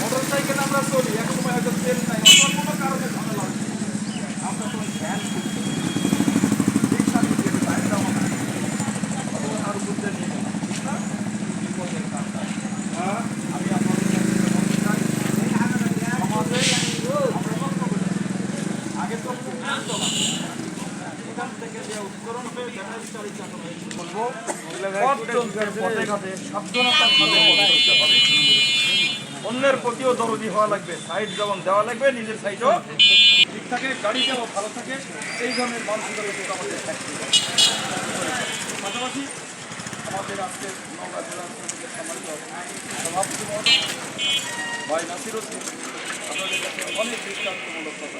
Motor cycle আমরা চলি এক সময় হয়তো তেল নাই অথবা কোনো কারণে ঝামেলা হচ্ছে। আমরা তো ভ্যান করছি রিক্সা নিয়ে টাইম দেওয়া না। অথবা তার বুঝতে নিয়ে ঠিক না বিপদের হ্যাঁ আমি সমাজে আগে তো এখান থেকে যে উত্তরণ হয়ে বলব পথচলতি পথে ঘাটে সাবধানতার সাথে অন্যের প্রতিও দরদি হওয়া লাগবে সাইড যেমন দেওয়া লাগবে, নিজের সাইডও ঠিক থাকে, গাড়ি যেমন ভালো থাকে, এই ধরনের মানসিকতা কিন্তু আমাদের। পাশাপাশি আমাদের আজকে নওগাঁ জেলা শ্রমিকের সম্মানিত সভাপতি মহোদয়, ভাই নাসির হোসেন, আপনাদের কাছে অনেক দৃষ্টান্তমূলক কথা।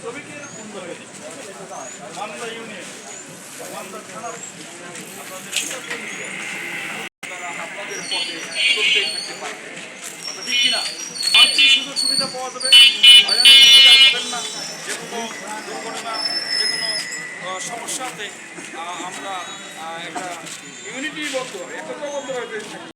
শ্রমিকের উন্নয়নে মান্দা ইউনিয়ন মান্দা থানার আপনাদের সিদ্ধান্ত নিয়ে আপনারা আপনাদের পথে চলতেই থাকতে পারবেন কথা ঠিক কিনা বাড়তি সুযোগ সুবিধা পাওয়া যাবে হয়রানির সুবিধা হবেন না। যে কোনো দুর্ঘটনা, যে কোনো সমস্যাতে আমরা একটা ইউনিটিবদ্ধ একত্রবদ্ধ থাকি